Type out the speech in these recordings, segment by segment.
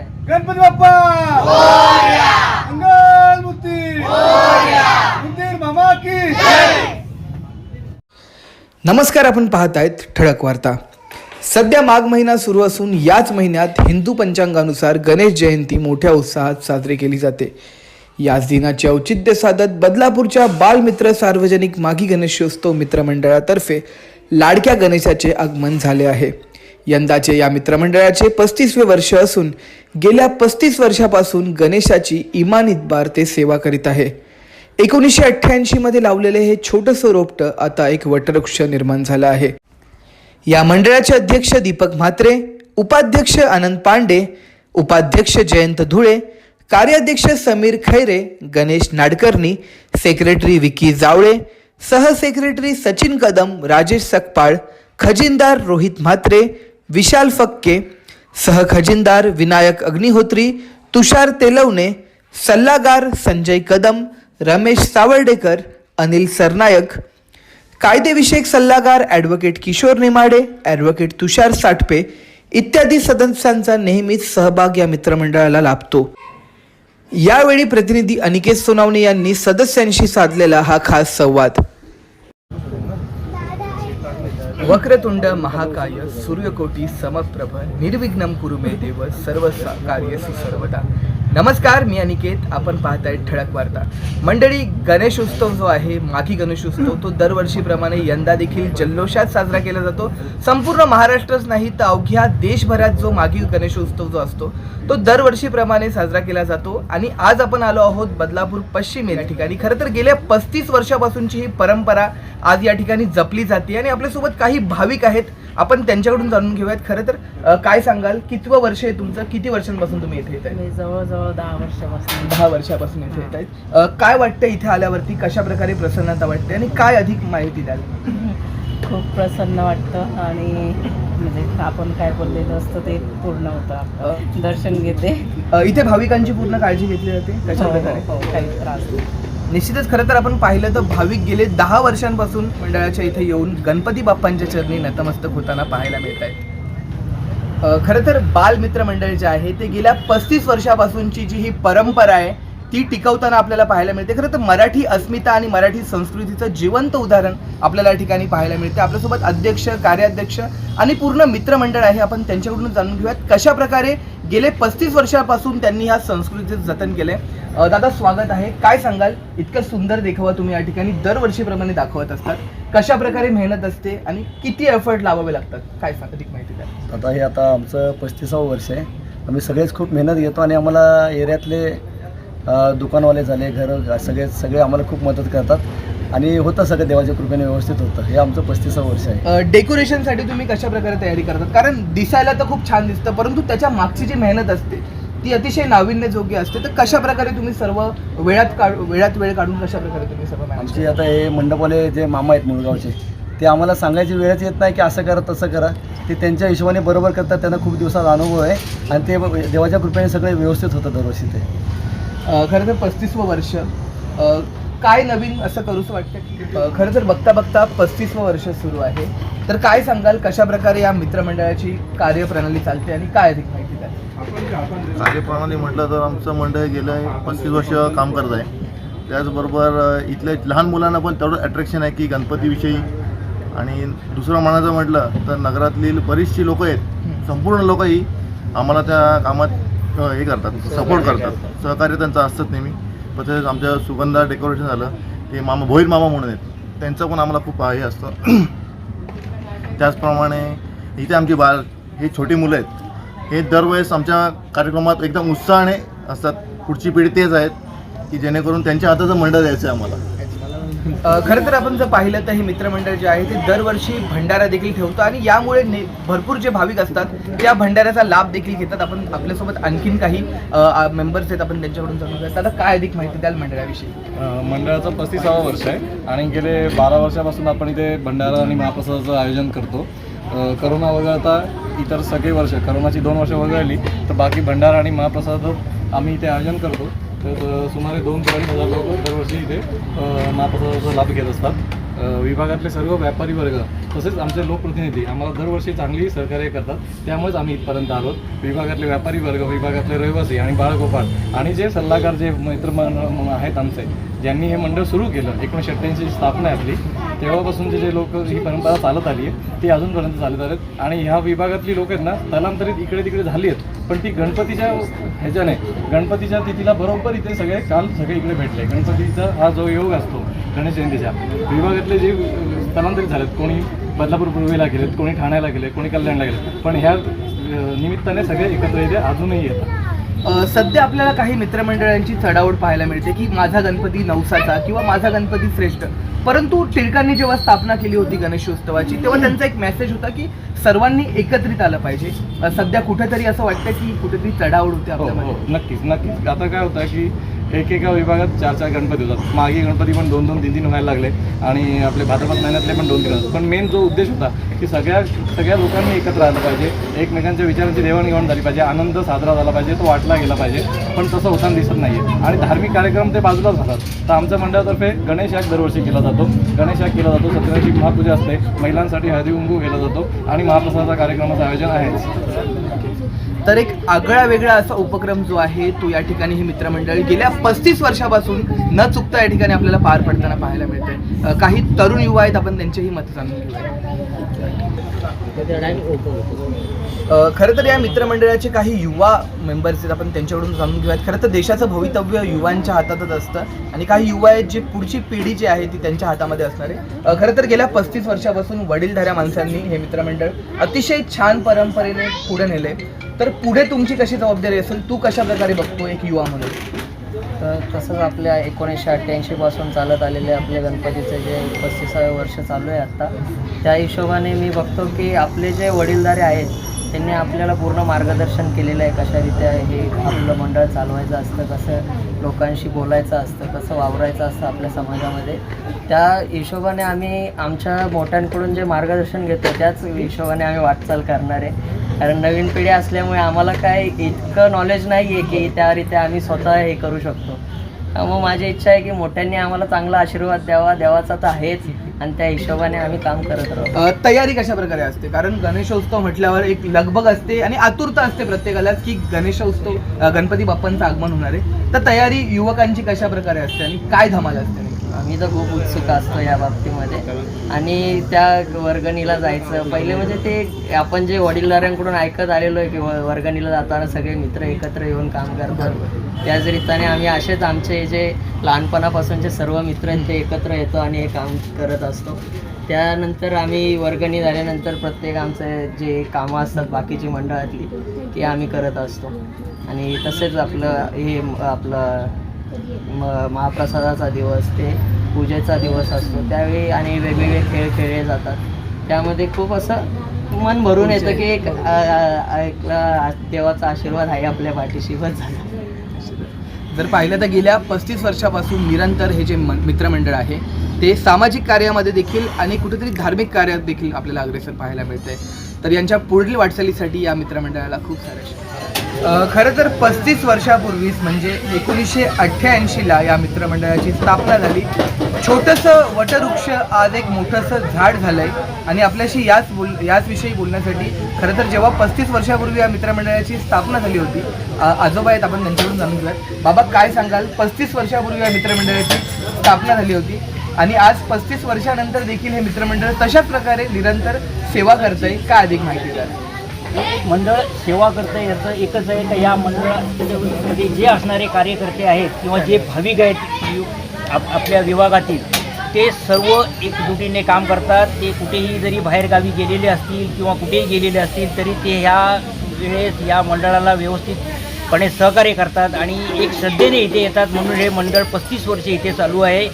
गणपती बाप्पा! मंगल मूर्ती मंदिर मामा की नमस्कार आपण पाहत आहेत ठळक वार्ता. सध्या माघ महिना सुरू असून याच महिन्यात हिंदू पंचांगानुसार गणेश जयंती मोठ्या उत्साहात साजरी केली जाते. याच दिनाचे औचित्य साधत बदलापूरच्या बालमित्र सार्वजनिक माघी गणेशोत्सव मित्रमंडळातर्फे लाडक्या गणेशाचे आगमन झाले आहे. यंदाचे या मित्रमंडळाचे पस्तीसवे वर्ष असून गेल्या पस्तीस वर्षापासून गणेशाची इमानितबार ते सेवा करीत आहे. एकोणीसशे अठ्ठ्याऐंशीमध्ये लावलेले हे छोटंसं रोपटं आता एक वटवृक्ष निर्माण झालं आहे. या मंडळाचे अध्यक्ष दीपक म्हात्रे उपाध्यक्ष आनंद पांडे उपाध्यक्ष जयंत धुळे कार्याध्यक्ष समीर खैरे गणेश नाडकर्णी सेक्रेटरी विकी जावळे सहसेक्रेटरी सचिन कदम राजेश सकपाळ खजिनदार रोहित म्हात्रे विशाल फक्के सहखजिनदार विनायक अग्निहोत्री तुषार तेलवणे सल्लागार संजय कदम रमेश सावर्डेकर अनिल सरनायक कायदेविषयक सल्लागार ॲडव्होकेट किशोर नेमाडे ॲडव्होकेट तुषार साठपे इत्यादी सदस्यांचा नेहमीच सहभाग या मित्रमंडळाला लाभतो. यावेळी प्रतिनिधी अनिकेत सोनावणे यांनी सदस्यांशी साधलेला हा खास संवाद. वक्रतुंड महाकाय सूर्यकोटी समप्रभ निर्विघ्नम कुरुमे देव सर्व कार्य सर्वदा। नमस्कार मी अनिकेत. आपण पाहताय ठळक वार्ता. मंडळी गणेशोत्सव जो आहे माघी गणेशोत्सव तो दरवर्षीप्रमाणे यंदा देखील जल्लोषात साजरा केला जातो. संपूर्ण महाराष्ट्रच नाही तर अवघ्या देशभरात जो माघी गणेशोत्सव जो असतो तो दरवर्षीप्रमाणे साजरा केला जातो. आणि आज आपण आलो आहोत बदलापूर पश्चिम या ठिकाणी. खरं तर गेल्या पस्तीस वर्षापासूनची ही परंपरा आज या ठिकाणी जपली जाते. आणि आपल्यासोबत काही भाविक आहेत. आपण त्यांच्याकडून जाणून घेऊयात. खरं तर काय सांगाल? कितवं वर्ष आहे तुमचं? किती वर्षांपासून तुम्ही इथे येत आहे मी जवळजवळ दहा वर्षापासून. दहा वर्षापासून इथे येत आहेत काय वाटतं इथे आल्यावरती? कशा प्रकारे प्रसन्नता वाटते? आणि काय अधिक माहिती द्याल? खूप प्रसन्न वाटतं. आणि म्हणजे आपण काय बोललेलं असतं ते पूर्ण होतं दर्शन घेते. इथे भाविकांची पूर्ण काळजी घेतली जाते? कशा हो, प्रकारे? हो, हो, काही त्रास निश्चितच खरं तर आपण पाहिलं तर भाविक गेले दहा वर्षांपासून मंडळाच्या इथे येऊन गणपती बाप्पांच्या चरणी नतमस्तक होताना पाहायला मिळत आहेत. खरं तर बालमित्र मंडळ जे आहे ते गेल्या पस्तीस वर्षापासूनची जी ही परंपरा आहे ती टिकवताना आपल्याला पाहायला मिळते. खरं तर मराठी अस्मिता आणि मराठी संस्कृतीचं जिवंत उदाहरण आपल्याला या ठिकाणी पाहायला मिळते. आपल्यासोबत अध्यक्ष कार्याध्यक्ष आणि पूर्ण मित्रमंडळ आहे. आपण त्यांच्याकडून जाणून घेऊयात कशा प्रकारे गेले पस्तीस वर्षापासून त्यांनी ह्या संस्कृतीचं जतन केले दादा स्वागत आहे. काय सांगाल? इतकं सुंदर देखावा तुम्ही या ठिकाणी दरवर्षीप्रमाणे दाखवत असतात. कशा प्रकारे मेहनत असते आणि किती एफर्ट लावावे लागतात? काय सांगा अधिक माहिती द्या. आता हे आता आमचं पस्तीसावं वर्ष आहे. आम्ही सगळेच खूप मेहनत घेतो आणि आम्हाला एरियातले दुकानवाले झाले घर सगळे सगळे आम्हाला खूप मदत करतात. आणि होतं सगळं देवाच्या कृपेने व्यवस्थित होतं. हे आमचं पस्तीसावं वर्ष आहे. डेकोरेशनसाठी तुम्ही कशा प्रकारे तयारी करतात? कारण दिसायला तर खूप छान दिसतं परंतु त्याच्या मागची जी मेहनत असते ती अतिशय नाविन्यजोगी असते. तर कशा प्रकारे तुम्ही सर्व वेळात काढ वेळात वेळ काढून कशा प्रकारे तुम्ही सर्व manage आमचे आता हे मंडपवाले जे मामा आहेत मुळगावचे ते आम्हाला सांगायची वेळच येत नाही की असं करा तसं करा. ते त्यांच्या हिशोबाने बरोबर करतात त्यांना खूप दिवसाचा अनुभव आहे. आणि ते देवाच्या कृपेने सगळे व्यवस्थित होतं दरवर्षी ते. अ, खरं तर पस्तीसवं वर्ष. अ, काय नवीन असं करूच वाटतं? की खरं तर बघता बघता पस्तीसवं वर्ष सुरू आहे. तर काय सांगाल कशा प्रकारे या मित्रमंडळाची कार्यप्रणाली चालते आणि काय अधिक माहिती द्याल? कार्यप्रणाली म्हटलं तर आमचं मंडळ गेलं पस्तीस वर्ष काम करत आहे. त्याचबरोबर इथल्या लहान मुलांना पण तेवढं अट्रॅक्शन आहे की गणपतीविषयी. आणि दुसरं म्हणायचं म्हटलं तर नगरातली बरीचशी लोकं आहेत. संपूर्ण लोक ही आम्हाला त्या कामात हे करतात सपोर्ट करतात. सहकार्य त्यांचं असतात नेहमी. तसेच आमच्या सुगंधा डेकोरेशन झालं ते मामा भोईर मामा म्हणून आहेत. त्यांचं पण आम्हाला खूप हे असतं. त्याचप्रमाणे इथे आमची बाळ ही छोटी मुलं आहेत. हे दरवेळेस आमच्या कार्यक्रमात एकदम उत्साहाने असतात. पुढची पिढी तेच आहेत की जेणेकरून त्यांच्या हाताचं मंडळ द्यायचं आहे आम्हाला. खरं तर आपण जर पाहिलं तर हे मित्रमंडळ जे आहे ते दरवर्षी भंडारा देखील ठेवतो आणि यामुळे ने भरपूर जे भाविक असतात त्या भंडाऱ्याचा लाभ देखील घेतात. आपण आपल्यासोबत आणखीन काही मेंबर्स आहेत आपण त्यांच्याकडून जाणून घेऊयात. आता काय अधिक माहिती द्याल मंडळाविषयी? मंडळाचं पस्तीसावं वर्ष आहे. आणि गेले बारा वर्षापासून आपण इथे भंडारा आणि महाप्रसादाचं आयोजन करतो. करोना वगळता इतर सगळे वर्ष करोनाची दोन वर्ष वगळली तर बाकी भंडारा आणि महाप्रसाद आम्ही इथे आयोजन करतो. तर सुमारे दोन ते अडीच हजार लोक दरवर्षी इथे अ, लाभ घेत असतात. विभागातले सर्व व्यापारी वर्ग तसेच आमचे लोकप्रतिनिधी आम्हाला दरवर्षी चांगली सहकार्य करतात. त्यामुळेच आम्ही इथपर्यंत आलो. विभागातले व्यापारी वर्ग विभागातले रहिवासी आणि बाळगोपाळ आणि जे सल्लागार जे मित्र आहेत आमचे ज्यांनी हे मंडळ सुरू केलं एकोणीसशे अठ्ठ्याऐंशी स्थापना आहे आपली. तेव्हापासून जे लोक ही परंपरा चालत आली आहे ती अजूनपर्यंत चालत आहेत आणि ह्या विभागातली लोक आहेत ना स्थलांतरित इकडे तिकडे झाली आहेत. पण ती गणपतीच्या ह्याच्याने गणपतीच्या तिथीला बरोबर इथे सगळे काल सगळे इकडे भेटले. गणपतीचा हा जो योग असतो गणेश जयंतीच्या विभागातले जे स्थलांतरित झालेत कोणी बदलापूर पूर्वीला गेलेत कोणी ठाण्याला गेले कोणी कल्याणला गेले पण ह्या निमित्ताने सगळे एकत्र येते अजूनही येतात. सध्या आपल्याला काही मित्रमंडळांची चढाओढ पाहायला मिळते की माझा गणपती नवसाचा किंवा माझा गणपती श्रेष्ठ. परंतु टिळकांनी जेव्हा स्थापना केली होती गणेशोत्सवाची तेव्हा त्यांचा एक मेसेज होता की सर्वांनी एकत्रित आलं पाहिजे. सध्या कुठेतरी असं वाटतं की कुठेतरी चढाओढ होते हो हो. आपल्यामध्ये. नक्कीच नक्कीच. आता काय होतं की एकेका विभागात चार चार गणपती होतात. मागे गणपती पण दोन दोन तीन तीन व्हायला लागले. आणि आपले भाद्रपद महिन्यातले पण दोन तीन होतात. पण मेन जो उद्देश होता की सगळ्या सगळ्या लोकांनी एकत्र आलं पाहिजे. एकमेकांच्या विचारांची देवाणघेवाण झाली पाहिजे. आनंद साजरा झाला पाहिजे. तो वाटला गेला पाहिजे. पण तसं होताना दिसत नाही आहे आणि धार्मिक कार्यक्रम ते बाजूलाच झालात तर आमच्या मंडळातर्फे गणेश याग दरवर्षी केला जातो. गणेश याग केला जातो. सत्यनारायणची महापूजा असते. महिलांसाठी हळदी कुंकू केला जातो. आणि महाप्रसादाचा कार्यक्रमाचं आयोजन आहे. तर एक आगळा वेगळा असा उपक्रम जो आहे तो या ठिकाणी हे मित्रमंडळ गेल्या पस्तीस वर्षापासून न चुकता या ठिकाणी आपल्याला पार पडताना पाहायला मिळते काही तरुण युवा आहेत आपण त्यांचेही मत जाणून घेऊया. खरं तर या मित्रमंडळाचे काही युवा मेंबर्स आहेत आपण त्यांच्याकडून जाणून घेऊयात. खरं तर देशाचं भवितव्य युवांच्या हातातच असतं आणि काही युवा आहेत जे पुढची पिढी जी आहे ती त्यांच्या हातामध्ये असणार आहे. खरं तर गेल्या पस्तीस वर्षापासून वडीलधाऱ्या माणसांनी हे मित्रमंडळ अतिशय छान परंपरेने पुढे नेले तर पुढे तुमची कशी जबाबदारी असेल तू कशा प्रकारे बघतो एक युवा म्हणून? तर तसंच आपल्या एकोणीसशे अठ्ठ्याऐंशीपासून चालत आलेले आपले गणपतीचे जे पस्तीसावे वर्ष चालू आहे आत्ता त्या हिशोबाने मी बघतो की आपले जे वडीलधारे आहेत त्यांनी आपल्याला पूर्ण मार्गदर्शन केलेलं आहे कशारित्या हे आपलं मंडळ चालवायचं असतं कसं लोकांशी बोलायचं असतं कसं वावरायचं असतं आपल्या समाजामध्ये. त्या हिशोबाने आम्ही आमच्या मोठ्यांकडून जे मार्गदर्शन घेतो त्याच हिशोबाने आम्ही वाटचाल करणार आहे. कारण नवीन पिढी असल्यामुळे आम्हाला काय इतकं नॉलेज नाही आहे की त्यारीत्या आम्ही स्वतः हे करू शकतो. मग माझी इच्छा आहे की मोठ्यांनी आम्हाला चांगला आशीर्वाद द्यावा देवाचा तर आहेच. आणि त्या हिशोबाने आम्ही काम करत राहतो अ, तयारी कशा प्रकारे असते? कारण गणेशोत्सव म्हटल्यावर एक लगबग असते आणि आतुरता असते प्रत्येकाला की गणेशोत्सव अ, गणपती बाप्पांचं आगमन होणार आहे. तर तयारी युवकांची कशा प्रकारे असते आणि काय धमाल असते आम्ही तर खूप उत्सुक असतो या बाबतीमध्ये. आणि त्या वर्गणीला जायचं. पहिले म्हणजे ते आपण जे वडीलधाऱ्यांकडून ऐकत आलेलो आहे की वर्गणीला जाताना सगळे मित्र एकत्र येऊन काम करतात. त्याच रीतीने आम्ही असेच आमचे जे लहानपणापासूनचे सर्व मित्र ते एकत्र येतो आणि हे काम करत असतो. त्यानंतर आम्ही वर्गणी झाल्यानंतर प्रत्येक आमचे जे कामं असतात बाकीची मंडळातली ती आम्ही करत असतो. आणि तसेच आपलं हे आपलं म महाप्रसादाचा दिवस ते पूजेचा दिवस असतो. त्यावेळी आणि वेगवेगळे खेळ खेळले जातात. त्यामध्ये खूप असं मन भरून येतं की एक देवाचा आशीर्वाद आहे आपल्या पाठीशी. बस जर पाहिलं तर गेल्या पस्तीस वर्षापासून निरंतर हे जे मित्रमंडळ आहे ते सामाजिक कार्यामध्ये देखील आणि कुठेतरी धार्मिक कार्यात देखील आपल्याला अग्रेसर पाहायला मिळते तर यांच्या पुढील वाटचालीसाठी या मित्रमंडळाला खूप सारे शुभेच्छा. खरं तर पस्तीस वर्षापूर्वीच म्हणजे एकोणीसशे अठ्ठ्याऐंशीला या मित्रमंडळाची स्थापना झाली. छोटंसं वटवृक्ष आज एक मोठंसं झाड झालं आहे आणि आपल्याशी याच बोल याच विषयी बोलण्यासाठी खरं तर जेव्हा पस्तीस वर्षापूर्वी या मित्रमंडळाची स्थापना झाली होती आजोबा आहेत आपण त्यांच्याकडून जाणून घेऊयात. बाबा काय सांगाल? पस्तीस वर्षापूर्वी या मित्रमंडळाची स्थापना झाली होती. आणि आज पस्तीस वर्षानंतर देखील हे मित्रमंडळ तशाच प्रकारे निरंतर सेवा करतंय काय अधिक माहिती द्याल? मंडळ सेवा करतं याचं एकच आहे का या मंडळामध्ये जे असणारे कार्यकर्ते आहेत किंवा जे भाविक आहेत आप आपल्या विभागातील ते सर्व एकजुटीने काम करतात. ते कुठेही जरी बाहेरगावी गेलेले असतील किंवा कुठेही गेलेले असतील तरी ते ह्या वेळेस या मंडळाला व्यवस्थितपणे सहकार्य करतात आणि एक श्रद्धेने इथे येतात. म्हणून हे मंडळ पस्तीस वर्षे इथे चालू आहे.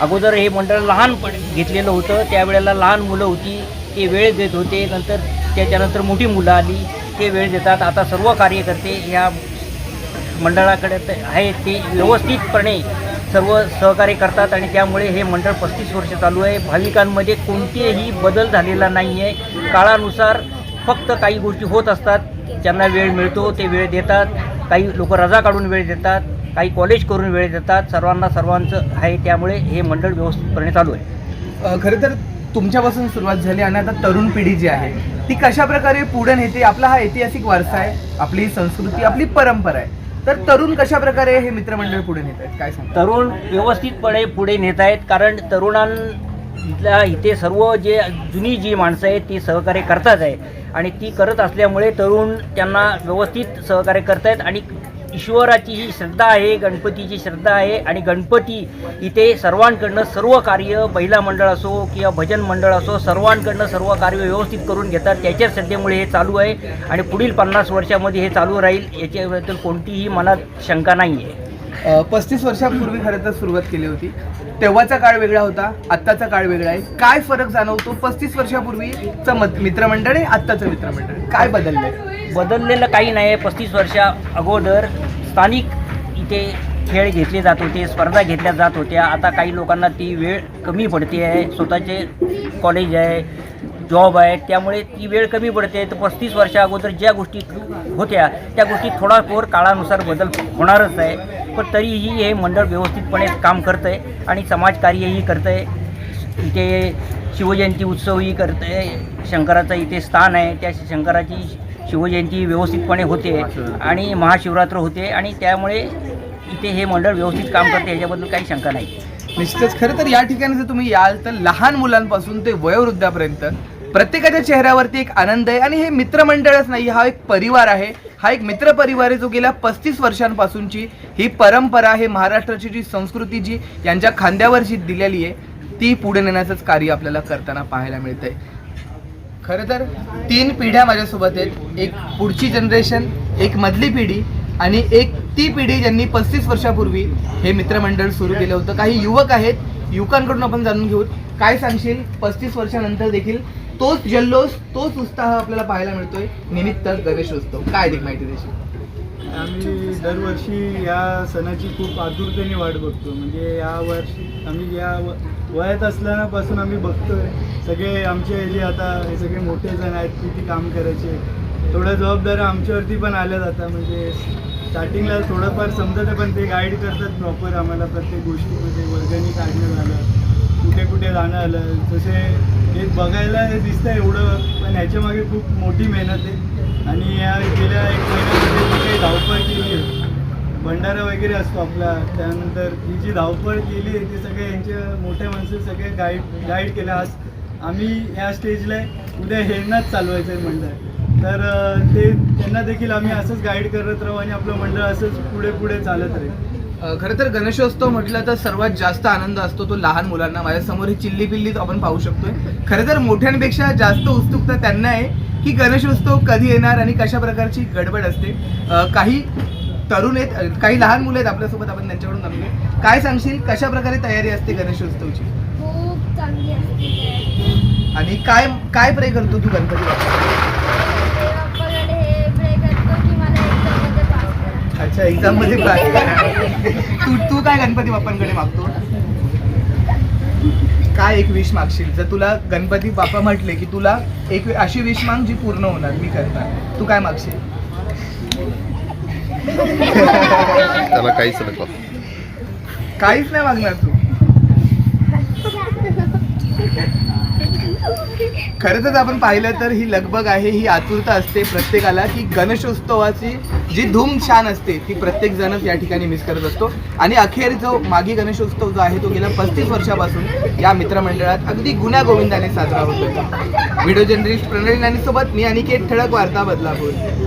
अगोदर हे मंडळ लहानपण घेतलेलं होतं. त्यावेळेला लहान मुलं होती ते वेळ देत होते. नंतर त्याच्यानंतर मोठी मुलं आली ते वेळ देतात. आता सर्व कार्यकर्ते ह्या मंडळाकडे ते आहेत ते व्यवस्थितपणे सर्व सहकार्य करतात आणि त्यामुळे हे मंडळ पस्तीस वर्ष चालू आहे. भाविकांमध्ये कोणतेही बदल झालेला नाही आहे काळानुसार फक्त काही गोष्टी होत असतात. ज्यांना वेळ मिळतो ते वेळ देतात. काही लोक रजा काढून वेळ देतात. काही कॉलेज करून वेळ देतात. सर्वांना सर्वांचं आहे. त्यामुळे हे मंडळ व्यवस्थितपणे चालू आहे. खरं तर तुमच्यापासून सुरुवात झाली आणि आता तरुण पिढी जी आहे ती कशा प्रकारे पुढे नेते आपला हा ऐतिहासिक वारसा आहे आपली संस्कृती आपली परंपरा आहे. तर तरुण कशा प्रकारे हे मित्रमंडळ पुढे नेत आहेत? काय सांग तरुण व्यवस्थितपणे पुढे नेत आहेत कारण तरुणांना इथे सर्व जे जुनी जी माणसं आहेत ती सहकार्य करतात आहे आणि ती करत असल्यामुळे तरुण त्यांना व्यवस्थित सहकार्य करतायत आणि ईश्वराची ही श्रद्धा आहे गणपतीची श्रद्धा आहे आणि गणपती इथे सर्वांकडनं सर्व कार्य महिला मंडळ असो किंवा भजन मंडळ असो सर्वांकडनं सर्व कार्य व्यवस्थित करून घेतात. त्याच्या श्रद्धेमुळे हे चालू आहे आणि पुढील पन्नास वर्षामध्ये हे चालू राहील. याच्याबद्दल कोणतीही मनात शंका नाही आहे पस्तीस वर्षापूर्वी खरं तर सुरुवात केली होती. तेव्हाचा काळ वेगळा होता आत्ताचा काळ वेगळा आहे. काय फरक जाणवतो पस्तीस वर्षापूर्वीचं मत- मित्रमंडळ आहे आत्ताचं मित्रमंडळ काय बदललं आहे बदललेलं काही नाही आहे पस्तीस वर्षा अगोदर स्थानिक इथे खेळ घेतले जात होते स्पर्धा घेतल्या जात होत्या. आता काही लोकांना ती वेळ कमी पडते आहे. स्वतःचे कॉलेज आहे जॉब आहे. त्यामुळे ती वेळ कमी पडते तर पस्तीस वर्षा अगोदर ज्या गोष्टी होत्या त्या गोष्टी थोडाफार काळानुसार बदल होणारच आहे. पण तरीही हे मंडळ व्यवस्थितपणे काम करतं आहे आणि समाजकार्यही करतं आहे इथे शिवजयंती उत्सवही करते शंकराचं इथे स्थान आहे. त्या शंकराची शिवजयंती व्यवस्थितपणे होते आणि महाशिवरात्र होते आणि त्यामुळे इथे हे मंडळ व्यवस्थित काम करते याच्याबद्दल काही शंका नाही. निश्चितच. खरं तर या ठिकाणी जर तुम्ही याल तर लहान मुलांपासून ते वयोवृद्धापर्यंत प्रत्येकाच्या चेहऱ्यावरती एक आनंद आहे आणि हे मित्रमंडळच नाही हा एक परिवार आहे. हा एक मित्र परिवार आहे जो गेल्या पस्तीस वर्षांपासूनची ही परंपरा हे महाराष्ट्राची जी संस्कृती जी यांच्या खांद्यावरची दिलेली आहे ती पुढे नेण्याचंच कार्य आपल्याला करताना पाहायला मिळतंय. खरं तर तीन पिढ्या माझ्यासोबत आहेत. एक पुढची जनरेशन एक मधली पिढी आणि एक ती पिढी ज्यांनी पस्तीस वर्षापूर्वी हे मित्रमंडळ सुरू केलं होतं. काही युवक आहेत युवकांकडून आपण जाणून घेऊ. काय सांगशील? पस्तीस वर्षानंतर देखील तोच जल्लोष तोच उत्साह आपल्याला पाहायला मिळतोय. निमित्त गणेशोत्सव काय अधिक माहिती देशील? आम्ही दरवर्षी या सणाची खूप आतुरतेने वाट बघतो. म्हणजे या वर्षी आम्ही या वयात असल्यापासून आम्ही बघतोय. सगळे आमचे जे आता हे सगळे मोठे जण आहेत किती काम करायचे. थोड्या जबाबदाऱ्या आमच्यावरती पण आल्या जातात म्हणजे स्टार्टिंगला थोडंफार समजत आहे पण ते गाईड करतात प्रॉपर आम्हाला प्रत्येक गोष्टीमध्ये. वर्गणी काढणं झालं कुठे कुठे जाणं आलं. जसे हे बघायला हे दिसतं एवढं पण ह्याच्यामागे खूप मोठी मेहनत आहे. आणि या गेल्या एक महिन्यामध्ये जी काही धावपळ केली आहे. भंडारा वगैरे असतो आपला. त्यानंतर ही जी धावपळ केली आहे ती सगळे यांच्या मोठ्या माणसं सगळे गाईड गाईड केलं. आज आम्ही ह्या स्टेजला उद्या हेरणाच चालवायचं आहे मंडळ. तर ते त्यांना देखील आम्ही असंच गाईड करत राहू आणि आपलं मंडळ असंच पुढे पुढे चालत राहील. खरं तर गणेशोत्सव म्हटलं तर सर्वात जास्त आनंद असतो तो लहान मुलांना. माझ्यासमोर ही चिल्ली पिल्ली आपण पाहू शकतोय. खरं तर मोठ्यांपेक्षा जास्त उत्सुकता त्यांना आहे की गणेशोत्सव कधी येणार आणि कशा प्रकारची गडबड असते. काही तरुण आहेत काही लहान मुलं आहेत आपल्यासोबत आपण त्यांच्याकडून घेऊ. काय सांगशील? कशा प्रकारे तयारी असते गणेशोत्सवची खूप चांगली असते तयारी. आणि काय काय प्रे करतो तू गणपती अच्छा एक्झाममध्ये. तू तू काय गणपती बाप्पांकडे मागतो? काय एक विश मागशील? जर तुला गणपती बाप्पा म्हटले की तुला एक अशी विश माग जी पूर्ण होणार मी करणार. तू काय मागशील? त्याला काहीच नको. काहीच नाही मागणार तू. खरंच आपण पाहिलं तर ही लगबग आहे ही आतुरता असते प्रत्येकाला की गणेशोत्सवाची जी धूम छान असते ती प्रत्येक जणच या ठिकाणी मिस करत असतो. आणि अखेर जो मागी गणेशोत्सव जो आहे तो गेल्या पस्तीस वर्षापासून या मित्रमंडळात अगदी गुन्हा गोविंदाने साजरा होतो व्हिडिओ जर्नलिस्ट प्रणवी नानी सोबत मी अनिकेत ठळक वार्ता बदलापूर